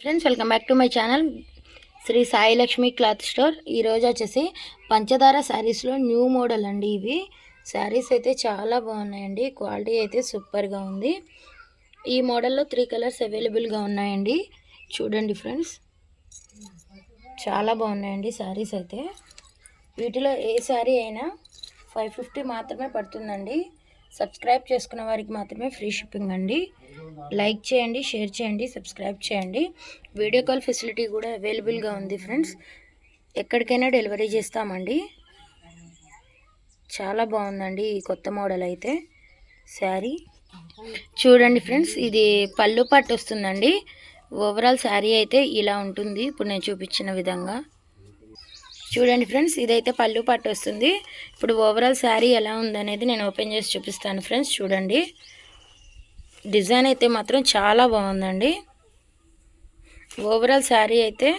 Friends welcome back to my channel Sri Sai Lakshmi cloth store. ఈరోజు వచ్చేసి పంచదార శారీస్లో న్యూ మోడల్ అండి ఇవి. శారీస్ అయితే చాలా బాగున్నాయండి. క్వాలిటీ అయితే సూపర్గా ఉంది. ఈ మోడల్లో త్రీ కలర్స్ అవైలబుల్గా ఉన్నాయండి. చూడండి ఫ్రెండ్స్. చాలా బాగున్నాయండి శారీస్ అయితే. వీటిలో ఏ శారీ అయినా ఫైవ్ ఫిఫ్టీ మాత్రమే పడుతుందండి. సబ్స్క్రైబ్ చేసుకున్న వారికి మాత్రమే ఫ్రీ షిప్పింగ్ అండి. లైక్ చేయండి షేర్ చేయండి సబ్స్క్రైబ్ చేయండి. వీడియో కాల్ ఫెసిలిటీ కూడా అవైలబుల్గా ఉంది ఫ్రెండ్స్. ఎక్కడికైనా డెలివరీ చేస్తామండి. చాలా బాగుందండి ఈ కొత్త మోడల్ అయితే. శారీ. చూడండి ఫ్రెండ్స్ ఇది పళ్ళు పట్టు వస్తుందండి. ఓవరాల్ శారీ అయితే ఇలా ఉంటుంది. ఇప్పుడు నేను చూపించిన విధంగా. చూడండి ఫ్రెండ్స్ ఇదైతే పళ్ళు పట్టు వస్తుంది. ఇప్పుడు ఓవరాల్ శారీ ఎలా ఉందనేది నేను ఓపెన్ చేసి చూపిస్తాను ఫ్రెండ్స్ చూడండి. డిజైన్ అయితే మాత్రం చాలా బాగుందండి. ఓవరాల్ శారీ అయితే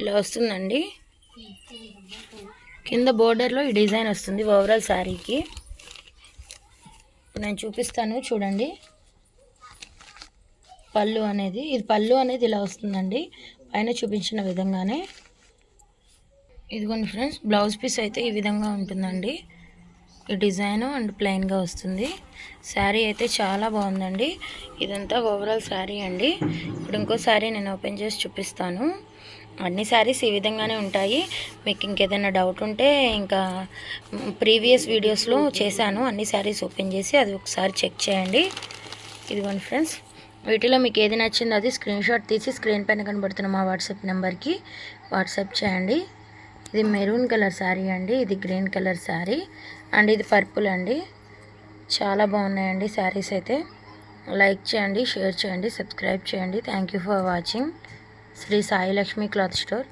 ఇలా వస్తుందండి. కింద బోర్డర్లో ఈ డిజైన్ వస్తుంది ఓవరాల్ శారీకి. నేను చూపిస్తాను చూడండి. పళ్ళు అనేది ఇది పళ్ళు అనేది ఇలా వస్తుందండి. పైన చూపించిన విధంగానే. ఇదిగోండి ఫ్రెండ్స్ బ్లౌజ్ పీస్ అయితే ఈ విధంగా ఉంటుందండి. ఈ డిజైన్ అండ్ ప్లెయిన్గా వస్తుంది. శారీ అయితే చాలా బాగుందండి. ఇదంతా ఓవరాల్ శారీ అండి. ఇప్పుడు ఇంకో శారీ నేను ఓపెన్ చేసి చూపిస్తాను. అన్ని శారీస్ ఈ విధంగానే ఉంటాయి. మీకు ఇంకేదైనా డౌట్ ఉంటే ఇంకా ప్రీవియస్ వీడియోస్లో చేశాను. అన్ని శారీస్ ఓపెన్ చేసి అది ఒకసారి చెక్ చేయండి. ఇదిగోండి ఫ్రెండ్స్ వీటిలో మీకు ఏది నచ్చిందో అది స్క్రీన్షాట్ తీసి స్క్రీన్ పైన కనబడుతున్న మా వాట్సాప్ నెంబర్కి వాట్సాప్ చేయండి. ఇది మెరూన్ కలర్ శారీ అండి ఇది గ్రీన్ కలర్ శారీ అండ్ ఇది పర్పుల్ అండి. చాలా బాగున్నాయండి శారీస్ అయితే. లైక్ చేయండి షేర్ చేయండి సబ్స్క్రైబ్ చేయండి. Thank for watching. Sri Sai Lakshmi cloth store.